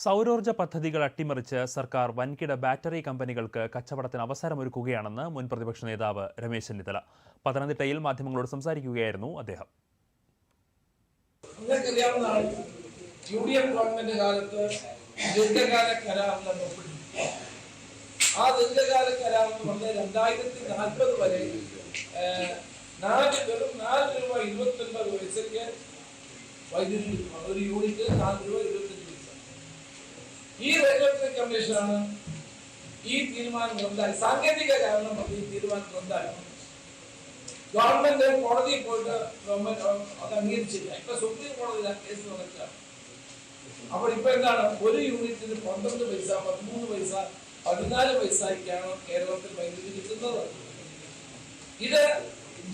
സൗരോർജ പദ്ധതികൾ അട്ടിമറിച്ച് സർക്കാർ വൻകിട ബാറ്ററി കമ്പനികൾക്ക് കച്ചവടത്തിന് അവസരമൊരുക്കുകയാണെന്ന് മുൻ പ്രതിപക്ഷ നേതാവ് രമേശ് ചെന്നിത്തല. പത്തനംതിട്ടയിൽ മാധ്യമങ്ങളോട് സംസാരിക്കുകയായിരുന്നു അദ്ദേഹം. യു ഡി എഫ് ഗവൺമെന്റ് കാലത്ത് ദീർഘകാല ഒപ്പിട്ടു ആ ദീർഘകാല കരാർ എന്ന് പറഞ്ഞാൽ രണ്ടായിരത്തി നാൽപ്പത് വരെ നാല് വെറും നാല് രൂപ ഇരുപത്തി ഒൻപത് പൈസക്ക് വൈദ്യുതി ഒരു യൂണിറ്റ് നാല് രൂപ റെഗുലേറ്ററി കമ്മീഷനാണ് ഈ തീരുമാനം റദ്ദാക്കി സാങ്കേതിക കാരണം ഈ തീരുമാനം റദ്ദാക്കി ഗവൺമെന്റ് കോടതിയിൽ പോയിട്ട് ഗവൺമെന്റ് അത് അംഗീകരിച്ചില്ല. ഇപ്പൊ സുപ്രീം കോടതി കേസ് നടക്കുകയാണ് അപ്പോൾ ഇപ്പൊ എന്താണ്? ഒരു യൂണിറ്റിന് പന്ത്രണ്ട് പൈസ പതിമൂന്ന് പൈസ പതിനാല് പൈസയ്ക്കാണ് കേരളത്തിൽ വൈദ്യുതി കിട്ടുന്നത്. ഇത്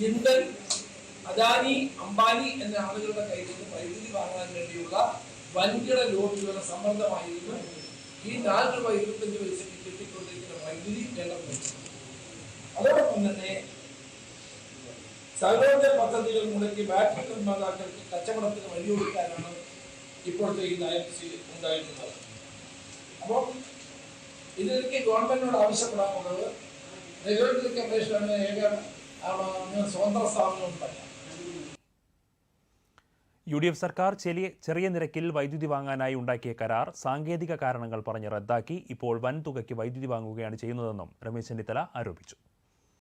ജിണ്ടൽ അദാനി അംബാനി എന്ന ആളുകളുടെ കയ്യിൽ നിന്ന് വൈദ്യുതി വാങ്ങാൻ വേണ്ടിയുള്ള വൻകിട ലോബികളുടെ സമ്മർദ്ദമായിരുന്നു. ഈ നാല് രൂപ ഇരുപത്തഞ്ച് പൈസക്ക് കിട്ടിക്കൊണ്ടിരിക്കുന്ന വൈദ്യുതി കേരളത്തിൽ അതോടൊപ്പം തന്നെ സൗരോർജ പദ്ധതികൾ മുടക്കി ബാറ്ററി നിർമ്മാതാക്കൾക്ക് കച്ചവടത്തിന് ഇപ്പോഴത്തെ ഈ നയം ഉണ്ടായിട്ടുള്ളത്. അപ്പോൾ ഇതിലേക്ക് ഗവൺമെന്റിനോട് ആവശ്യപ്പെടാനുള്ളത് റെഗുലേറ്ററി കമ്മീഷനാണ് ഏക സ്വതന്ത്ര സ്ഥാപനമൊന്നുമല്ല യു ഡി എഫ് സർക്കാർ ചെറിയ ചെറിയ നിരക്കിൽ വൈദ്യുതി വാങ്ങാനായി ഉണ്ടാക്കിയ കരാർ സാങ്കേതിക കാരണങ്ങൾ പറഞ്ഞ് റദ്ദാക്കി. ഇപ്പോൾ വൻതുകയ്ക്ക് വൈദ്യുതി വാങ്ങുകയാണ് ചെയ്യുന്നതെന്നും രമേശ് ചെന്നിത്തല ആരോപിച്ചു.